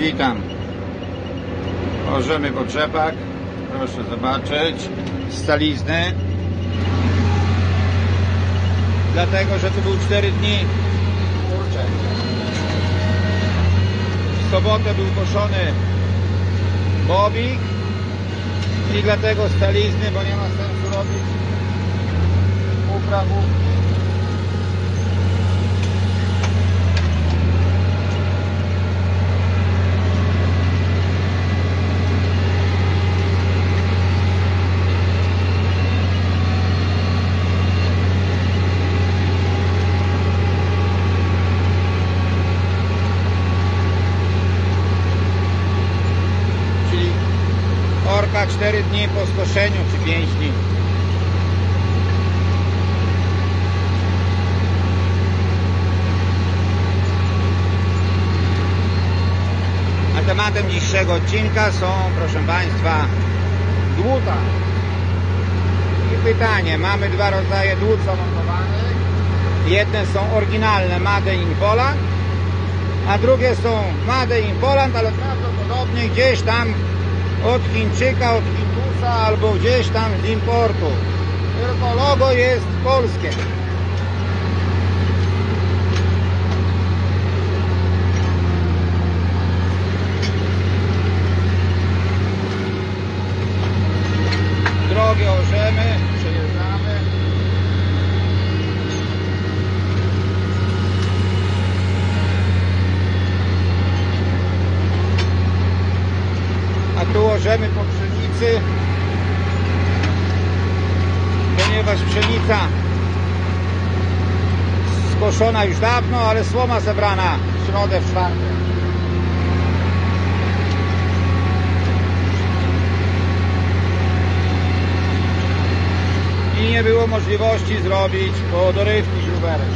Witam. Możemy po trzepach. Proszę zobaczyć. Stalizny. Dlatego, że to był 4 dni. Kurczę. W sobotę był koszony bobik. I dlatego stalizny, bo nie ma sensu robić uprawów. czyli orka 4 dni po skoszeniu czy 5 dni. A tematem dzisiejszego odcinka są, proszę Państwa, dłuta. I pytanie, mamy dwa rodzaje dłut zamontowanych. Jedne są oryginalne Made in Poland, a drugie są Made in Poland, ale prawdopodobnie gdzieś tam od Chińczyka, od Hindusa albo gdzieś tam z importu. Tylko logo jest polskie. Drogie orzemy, przejeżdżamy. a tu orzemy po pszenicy, ponieważ pszenica skoszona już dawno, ale słoma zebrana w środę, w czwartek. I nie było możliwości zrobić podorywki żuberek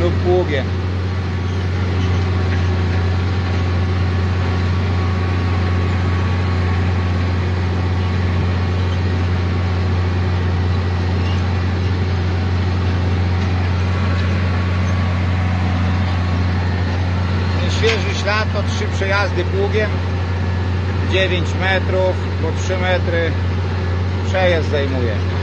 lub pługiem. Świeży ślad to trzy przejazdy pługiem 9 metrów po 3 metry przejazd zajmuje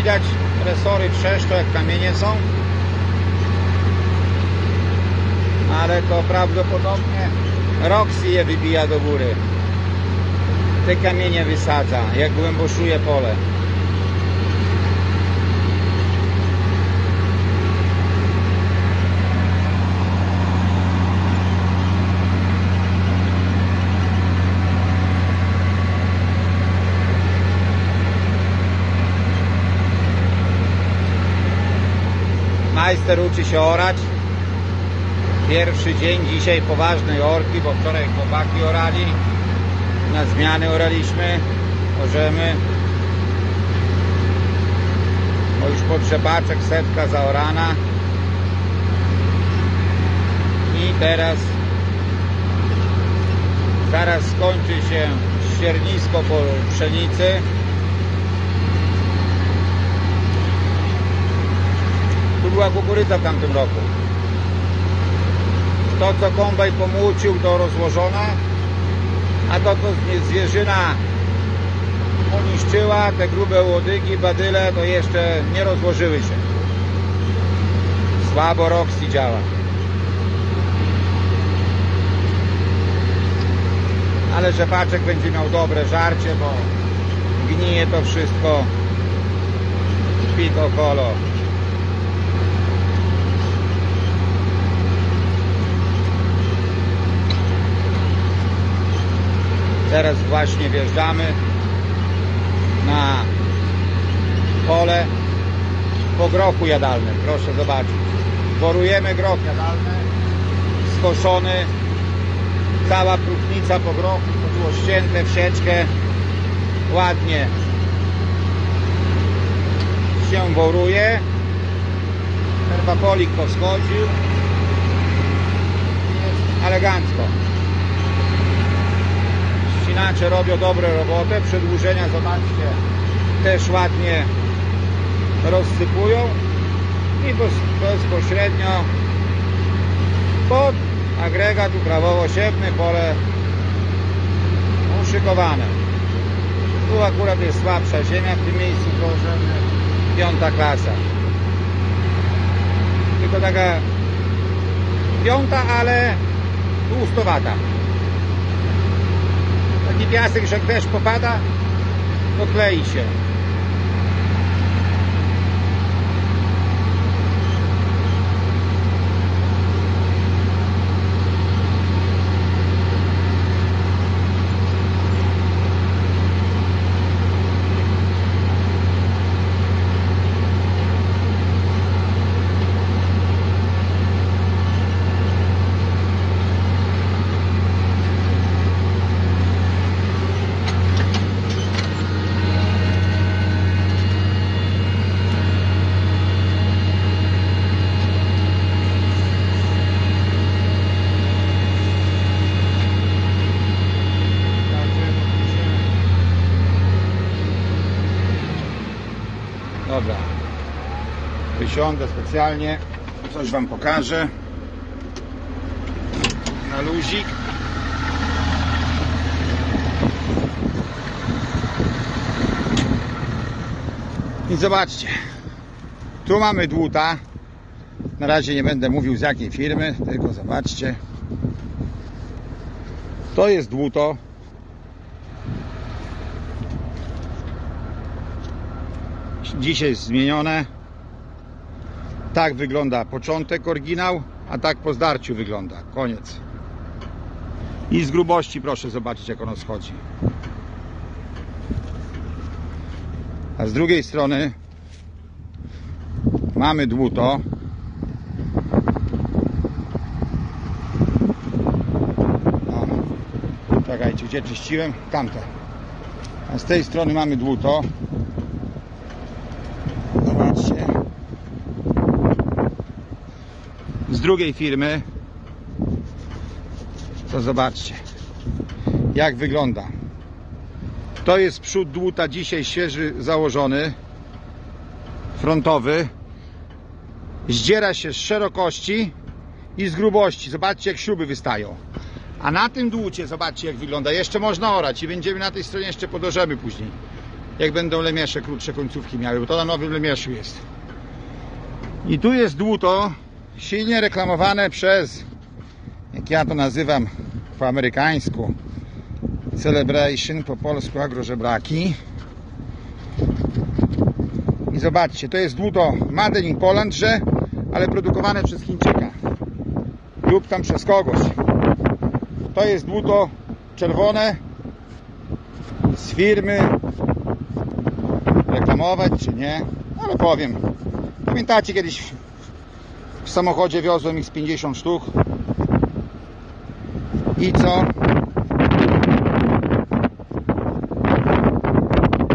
widać resory trzeszczą jak kamienie są. Ale to prawdopodobnie Roxy je wybija do góry. Te kamienie wysadza jak głęboszuje pole Majster uczy się orać. Pierwszy dzień dzisiaj poważnej orki, bo wczoraj chłopaki orali. Na zmiany oraliśmy, orzemy. O już potrzebaczek, setka zaorana. I teraz zaraz skończy się ściernisko po pszenicy. Była kukurydza w tamtym roku. To, co kombaj pomłócił, to rozłożone, a to, co zwie- zwierzyna poniszczyła, te grube łodygi, badyle, to jeszcze nie rozłożyły się. Słabo Roxy działa. Ale rzepaczek będzie miał dobre żarcie, bo gnije to wszystko pico colo. Teraz właśnie wjeżdżamy na pole po grochu jadalnym. Proszę zobaczyć. Worujemy groch jadalny, skoszony. Cała próchnica po grochu, to było ścięte. Ładnie się woruje. Herbapolik powschodził. Jest elegancko. Ścinacze robią dobrą robotę. Przedłużenia, zobaczcie, też ładnie rozsypują i bez- bezpośrednio pod agregat uprawowo-siewny pole uszykowane. Tu akurat jest słabsza ziemia, w tym miejscu położony piąta klasa. Tylko taka piąta, ale tłustowata. Taki piasek, że jak deszcz popada, to klei się. Dobra. Wysiądę specjalnie. Coś Wam pokażę. Na luzik. I zobaczcie. Tu mamy dłuta. Na razie nie będę mówił z jakiej firmy, tylko zobaczcie. To jest dłuto. Dzisiaj zmienione. Tak wygląda początek oryginał, a tak po zdarciu wygląda. Koniec. I z grubości proszę zobaczyć jak ono schodzi. A z drugiej strony mamy dłuto. O, czekajcie, gdzie czyściłem? Tamte. A z tej strony mamy dłuto. Z drugiej firmy. To zobaczcie. Jak wygląda. To jest przód dłuta dzisiaj świeży założony. Frontowy. Zdziera się z szerokości i z grubości. Zobaczcie jak śruby wystają. A na tym dłucie zobaczcie jak wygląda. Jeszcze można orać i będziemy na tej stronie jeszcze podorzemy później jak będą lemiesze krótsze końcówki miały, bo to na nowym lemieszu jest. I tu jest dłuto silnie reklamowane przez, jak ja to nazywam po amerykańsku, Celebration, po polsku agrożebraki. I zobaczcie, to jest dłuto Made in Poland, że, ale produkowane przez Chińczyka lub tam przez kogoś. To jest dłuto czerwone z firmy reklamować czy nie, ale powiem. Pamiętacie kiedyś w- samochodzie wiozłem ich z 50 sztuk i co?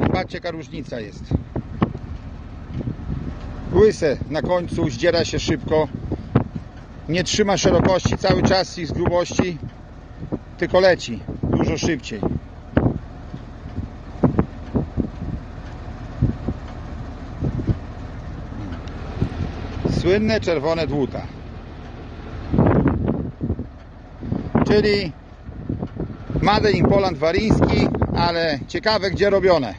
Zobaczcie jaka różnica jest. Łyse na końcu zdziera się szybko. Nie trzyma szerokości cały czas i z grubości, tylko leci dużo szybciej. Słynne czerwone dłuta. Czyli Made in Poland waryński, ale ciekawe gdzie robione.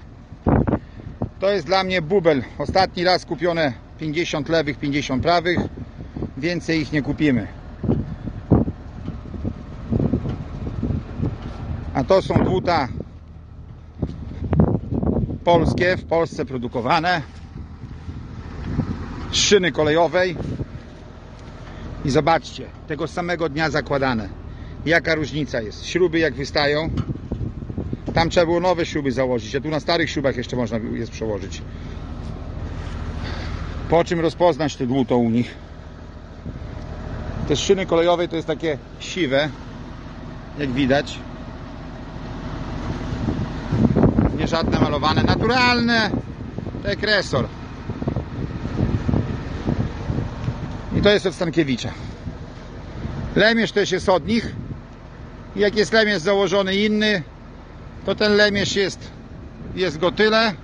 To jest dla mnie bubel. Ostatni raz kupione 50 lewych, 50 prawych. Więcej ich nie kupimy. A to są dłuta polskie, w Polsce produkowane szyny kolejowej i zobaczcie, tego samego dnia zakładane. Jaka różnica jest? Śruby jak wystają. tam trzeba było nowe śruby założyć, a tu na starych śrubach jeszcze można jest przełożyć. Po czym rozpoznać te dłuto u nich? Te szyny kolejowe to jest takie siwe, jak widać. Nie żadne malowane, naturalne, jak resor. I to jest od Stankiewicza. Lemierz też jest od nich. Jak jest lemierz założony inny, to ten lemierz jest, jest go tyle,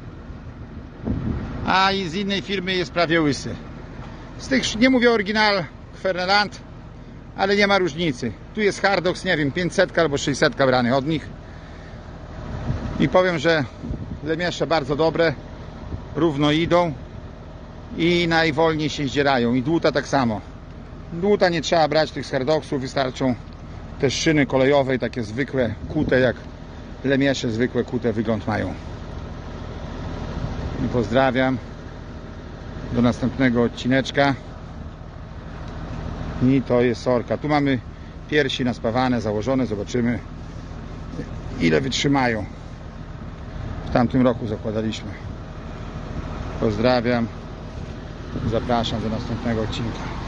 a i z innej firmy jest prawie łysy. Z tych, nie mówię oryginal Ferneland, ale nie ma różnicy. Tu jest Hardox, nie wiem, 500 albo 600 brany od nich. I powiem, że lemiesze bardzo dobre, równo idą i najwolniej się zdzierają. I dłuta tak samo. Dłuta nie trzeba brać tych Hardoxów, wystarczą te szyny kolejowe, takie zwykłe, kute jak lemiesze, zwykłe kute wygląd mają. I pozdrawiam. Do następnego odcineczka. I to jest sorka. Tu mamy piersi naspawane, założone. Zobaczymy ile wytrzymają. W tamtym roku zakładaliśmy. Pozdrawiam. Zapraszam do następnego odcinka.